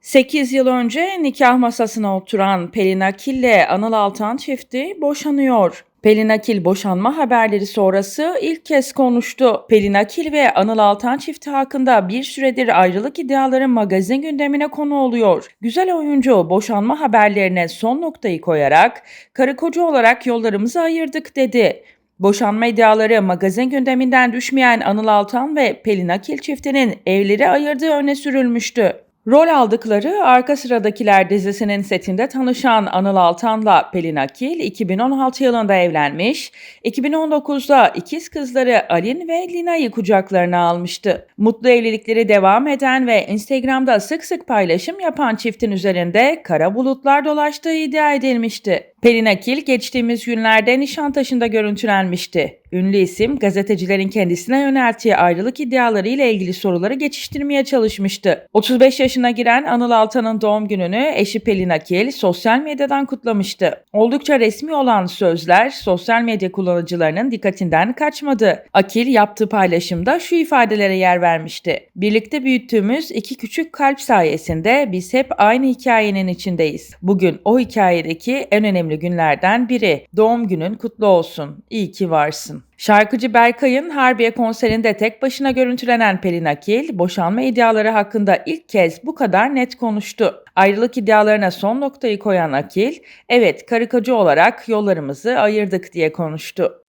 Sekiz yıl önce nikah masasına oturan Pelin Akil ile Anıl Altan çifti boşanıyor. Pelin Akil boşanma haberleri sonrası ilk kez konuştu. Pelin Akil ve Anıl Altan çifti hakkında bir süredir ayrılık iddiaları magazin gündemine konu oluyor. Güzel oyuncu boşanma haberlerine son noktayı koyarak karı koca olarak yollarımızı ayırdık dedi. Boşanma iddiaları magazin gündeminden düşmeyen Anıl Altan ve Pelin Akil çiftinin evleri ayırdığı öne sürülmüştü. Rol aldıkları Arka Sıradakiler dizisinin setinde tanışan Anıl Altan'la Pelin Akil 2016 yılında evlenmiş, 2019'da ikiz kızları Alin ve Lina'yı kucaklarına almıştı. Mutlu evlilikleri devam eden ve Instagram'da sık sık paylaşım yapan çiftin üzerinde kara bulutlar dolaştığı iddia edilmişti. Pelin Akil geçtiğimiz günlerde Nişantaşı'nda görüntülenmişti. Ünlü isim gazetecilerin kendisine yönelttiği ayrılık iddiaları ile ilgili soruları geçiştirmeye çalışmıştı. 35 yaşına giren Anıl Altan'ın doğum gününü eşi Pelin Akil sosyal medyadan kutlamıştı. Oldukça resmi olan sözler sosyal medya kullanıcılarının dikkatinden kaçmadı. Akil yaptığı paylaşımda şu ifadelere yer vermişti. Birlikte büyüttüğümüz iki küçük kalp sayesinde biz hep aynı hikayenin içindeyiz. Bugün o hikayedeki en önemli günlerden biri. Doğum günün kutlu olsun. İyi ki varsın. Şarkıcı Berkay'ın Harbiye konserinde tek başına görüntülenen Pelin Akil, boşanma iddiaları hakkında ilk kez bu kadar net konuştu. Ayrılık iddialarına son noktayı koyan Akil, evet karı koca olarak yollarımızı ayırdık diye konuştu.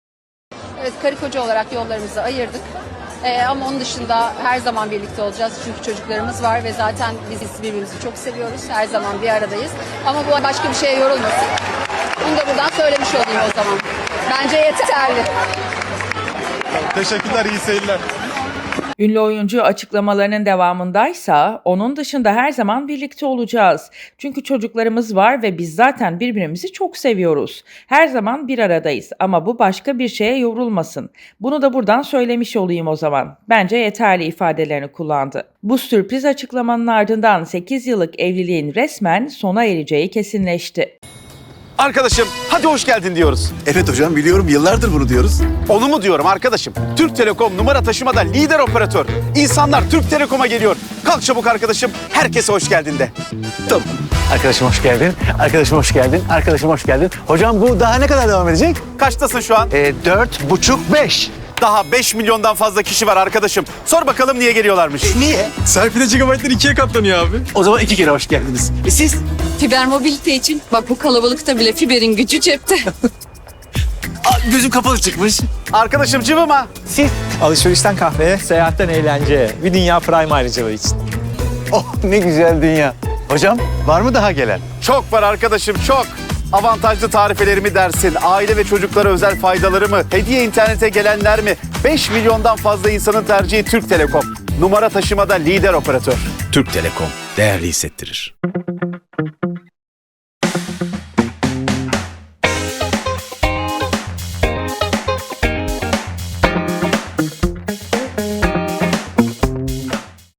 Evet karı koca olarak yollarımızı ayırdık. Ee, ama onun dışında her zaman birlikte olacağız çünkü çocuklarımız var ve zaten biz birbirimizi çok seviyoruz. Her zaman bir aradayız. Ama bu başka bir şeye yorulmasın. Bunu da buradan söylemiş olayım o zaman. Bence yeterli. Teşekkürler, iyi seyirler. Ünlü oyuncu açıklamalarının devamındaysa onun dışında her zaman birlikte olacağız. Çünkü çocuklarımız var ve biz zaten birbirimizi çok seviyoruz. Her zaman bir aradayız ama bu başka bir şeye yorulmasın. Bunu da buradan söylemiş olayım o zaman. Bence yeterli ifadelerini kullandı. Bu sürpriz açıklamanın ardından 8 yıllık evliliğin resmen sona ereceği kesinleşti. Arkadaşım hadi hoş geldin diyoruz. Evet hocam biliyorum yıllardır bunu diyoruz. Onu mu diyorum arkadaşım? Türk Telekom numara taşımada lider operatör. İnsanlar Türk Telekom'a geliyor. Kalk çabuk arkadaşım. Herkese hoş geldin de. Tamam. Arkadaşım hoş geldin. Arkadaşım hoş geldin. Arkadaşım hoş geldin. Hocam bu daha ne kadar devam edecek? Kaçtasın şu an? Ee, dört buçuk beş. Daha 5 milyondan fazla kişi var arkadaşım. Sor bakalım niye geliyorlarmış. Niye? Serpil'e gigabaytlar ikiye katlanıyor abi. O zaman iki kere hoş geldiniz. E siz? Fiber mobilite için bak bu kalabalıkta bile fiberin gücü cepte. Aa, gözüm kapalı çıkmış. Arkadaşım cıvıma. Siz? Alışverişten kahveye, seyahatten eğlenceye. Bir dünya prime ayrıcalığı için. Oh ne güzel dünya. Hocam var mı daha gelen? Çok var arkadaşım çok. Avantajlı tarifelerimi dersin, aile ve çocuklara özel faydaları mı, hediye internete gelenler mi? 5 milyondan fazla insanın tercihi Türk Telekom. Numara taşımada lider operatör. Türk Telekom değerli hissettirir.